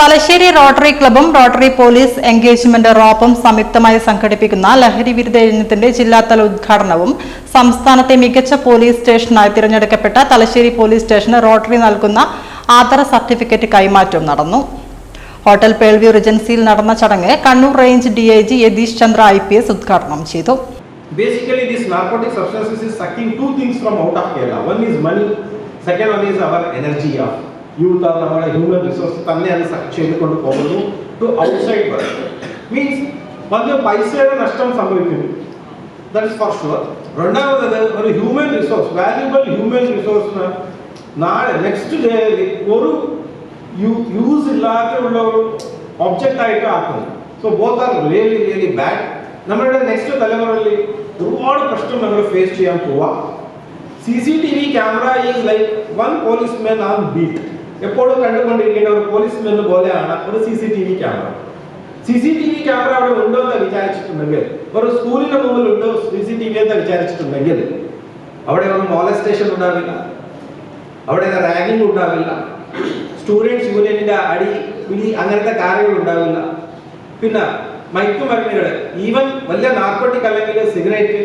Thalassery Rotary ക്ലബും Rotary police engagement റോപ്പും സംയുക്തമായി സംഘടിപ്പിക്കുന്ന ലഹരി വിരുദ്ധ യജ്ഞത്തിന്റെ ജില്ലാതല ഉദ്ഘാടനവും സംസ്ഥാനത്തെ മികച്ച പോലീസ് സ്റ്റേഷനായി തിരഞ്ഞെടുക്കപ്പെട്ട തലശ്ശേരി പോലീസ് സ്റ്റേഷന് റോട്ടറി നൽകുന്ന ആദര സർട്ടിഫിക്കറ്റ് കൈമാറ്റവും നടന്നു. ഹോട്ടൽ പേൾവ്യൂ റിജൻസിയിൽ നടന്ന ചടങ്ങ് Kannur range D I G Yathish Chandra I P S ഉദ്ഘാടനം ചെയ്തു. Basically, this narcotic substances is sucking two things from out of Kerala. One is money, second one is our energy. of youth or നമ്മുടെ human resource തന്നെ അത് suck ചെയ്തുകൊണ്ട് പോകുന്നു to outside world means വലിയ പൈസയുടെ നഷ്ടം സംഭവിക്കുന്നു ദാറ്റ് ഇസ് ഫോർ ഷുവർ രണ്ടാമത് ഒരു ഹ്യൂമൻ റിസോഴ്സ് വാല്യുബിൾ ഹ്യൂമൻ റിസോഴ്സിന് നാളെ നെക്സ്റ്റ് ഡേയിൽ ഒരു യൂസ് ഇല്ലാത്ത ഉള്ള ഒരു ഒബ്ജക്റ്റ് ആയിട്ട് ആക്കുന്നു so both are really really bad നമ്മളുടെ നെക്സ്റ്റ് തലമുറയിൽ ഒരുപാട് പ്രശ്നം നമ്മൾ ഫേസ് ചെയ്യാൻ പോവാം C C T V camera is like one policeman are beat എപ്പോഴും കണ്ടുകൊണ്ടിരിക്കേണ്ട ഒരു പോലീസ്മാൻ പോലെയാണ് ഒരു C C T V camera C C T V camera അവിടെ ഉണ്ടോ എന്ന് വിചാരിച്ചിട്ടുണ്ടെങ്കിൽ ഒരു സ്കൂളിന്റെ മുമ്പിൽ ഉണ്ടോ സി സി ടി വി എന്ന് വിചാരിച്ചിട്ടുണ്ടെങ്കിൽ അവിടെ ഒരു മോളസ്റ്റേഷൻ ഉണ്ടാവില്ല. അവിടെ റാഗിംഗ് ഉണ്ടാവില്ല. സ്റ്റുഡൻസ് യൂണിയനിന്റെ അടി പിടി അങ്ങനത്തെ കാര്യങ്ങൾ ഉണ്ടാവില്ല. പിന്നെ മയക്കുമരുന്നുകൾ ഈവൻ വലിയ നാർക്കോട്ടിക് അല്ലെങ്കിൽ സിഗരറ്റ്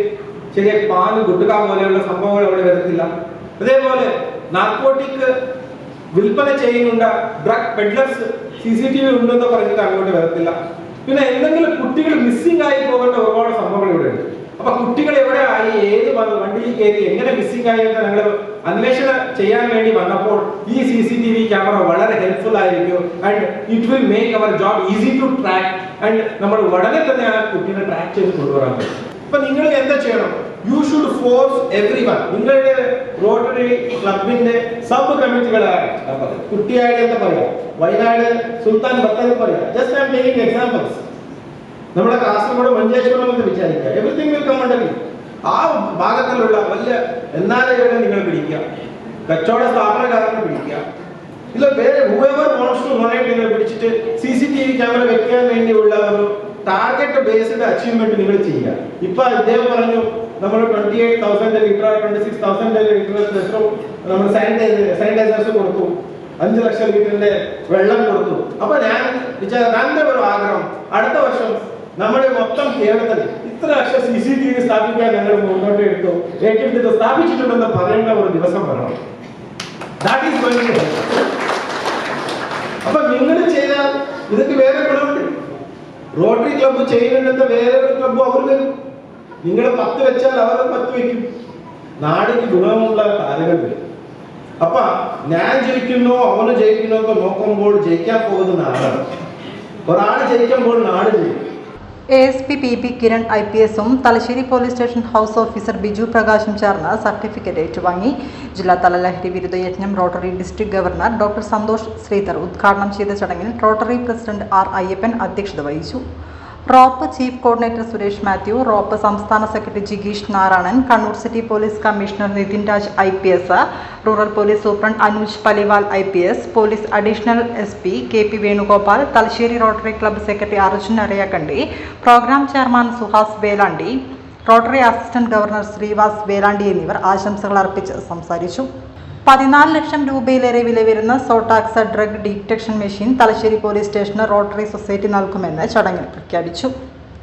ചെറിയ പാൻ ഗുട്ടുക പോലെയുള്ള സംഭവങ്ങൾ അവിടെ വരത്തില്ല. അതേപോലെ നാർക്കോട്ടിക് വിൽപ്പന ചെയ്യുന്നുണ്ട് drug peddlers C C T V ഉണ്ടെന്ന് പറഞ്ഞിട്ട് അങ്ങോട്ട് വരത്തില്ല. പിന്നെ എന്തെങ്കിലും കുട്ടികൾ മിസ്സിംഗ് ആയി പോകേണ്ട ഒരുപാട് സംഭവങ്ങൾ ഇവിടെ ഉണ്ട്. അപ്പൊ കുട്ടികൾ എവിടെ ആയി ഏത് വണ്ടിയിൽ കയറി എങ്ങനെ മിസ്സിംഗ് ആയി എന്ന് ഞങ്ങൾ അന്വേഷണം ചെയ്യാൻ വേണ്ടി വന്നപ്പോൾ ഈ C C T V camera വളരെ ഹെൽപ്ഫുൾ ആയിരിക്കും. And it will make our job easy to track and നമ്മൾ ഉടനെ തന്നെ ആ കുട്ടീനെ ട്രാക്ക് ചെയ്ത് കൊണ്ടുവരാൻ പറ്റും. അപ്പൊ നിങ്ങൾ എന്താ ചെയ്യണം? You should force everyone നിങ്ങളുടെ റോട്ടറി ക്ലബിന്റെ സബ് കമ്മിറ്റികളാണ് കുട്ടിയാട് എന്താ പറയാ? വയനാട് സുൽത്താൻ ബത്തൽ പറയാ. Just I'm taking examples നമ്മുടെ കാസർഗോഡ് മഞ്ചേശ്വരം എന്ന് വിചാരിക്കുക. എവറിത്തിങ് വിൽ കം അണ്ടർ ആ ഭാഗത്തിലുള്ള വലിയ എന്നാലും നിങ്ങൾ പിടിക്കുക. കച്ചവട സ്ഥാപനക്കാരനെ പിടിക്കുക. ഇല്ല വേറെ ഹൂവർ വോൺസ് ടു നിങ്ങൾ പിടിച്ചിട്ട് C C T V camera വെക്കാൻ വേണ്ടിയുള്ള ഒരു ടാർഗറ്റ് ബേസ്ഡ് അച്ചീവ്മെന്റ് നിങ്ങൾ ചെയ്യുക. ഇപ്പൊ അദ്ദേഹം പറഞ്ഞു നമ്മൾ twenty eight thousand litre twenty six thousand litre നമ്മൾ സാനിറ്റൈസർ സാനിറ്റൈസേഴ്സ് കൊടുത്തു. അഞ്ച് ലക്ഷം ലിറ്ററിന്റെ വെള്ളം കൊടുത്തു. അപ്പൊ ഞാൻ വിചാരിച്ച ഒരു ആഗ്രഹം. അടുത്ത വർഷം നമ്മുടെ മൊത്തം കേരളത്തിൽ ഇത്ര lakh C C T V സ്ഥാപിക്കാൻ ഞങ്ങൾ മുന്നോട്ട് എടുത്തു. ഏറ്റെടുത്തിട്ട് സ്ഥാപിച്ചിട്ടുണ്ടെന്ന് പറയേണ്ട ഒരു ദിവസം വരണം. ദാറ്റ് ഈസ് അപ്പൊ നിങ്ങൾ ചെയ്താൽ ഇതൊക്കെ വേറെ ഗുണമുണ്ട്. റോട്ടറി ക്ലബ്ബ് ചെയ്യുന്നുണ്ടെന്ന് വേറെ ഒരു ക്ലബ്ബ് അവർ വരും നിങ്ങൾ പത്ത് വെച്ചാൽ അവർ പത്ത് വെക്കും. നാടിന് ഗുണമുള്ള കാര്യങ്ങൾ വരും. അപ്പൊ ഞാൻ ജയിക്കുന്നോ അവന് ജയിക്കുന്നോ ഒക്കെ നോക്കുമ്പോൾ ജയിക്കാൻ പോകുന്ന നാടാണ്. ഒരാൾ ജയിക്കുമ്പോൾ നാട് ജയിക്കും. A S P P P Kiran I P എസും Thalassery police station house officer Biju പ്രകാശും ചേർന്ന് സർട്ടിഫിക്കറ്റ് ഏറ്റുവാങ്ങി. ജില്ലാതല ലഹരി വിരുദ്ധ യജ്ഞം Rotary district governor doctor Santhosh Sreedhar ഉദ്ഘാടനം ചെയ്ത ചടങ്ങിൽ റോട്ടറി പ്രസിഡന്റ് ആർ അയ്യപ്പൻ അധ്യക്ഷത വഹിച്ചു. ROPE chief coordinator Suresh Mathew ROPE സംസ്ഥാന secretary ജിഗീഷ് Narayanan Kannur city police commissioner Nithin Raj I P S rural police superintendent Anuj Paliwal I P S police additional S P K P Venugopal Thalassery Rotary club secretary Arjun Arayakandy programme chairman Suhas Velandi Rotary assistant governor Sreevas Velandi എന്നിവർ ആശംസകൾ അർപ്പിച്ച് സംസാരിച്ചു. പതിനാല് ലക്ഷം രൂപയിലേറെ വില വരുന്ന SoToxa drug detection machine Thalassery police സ്റ്റേഷന് Rotary society നൽകുമെന്ന് ചടങ്ങിൽ പ്രഖ്യാപിച്ചു.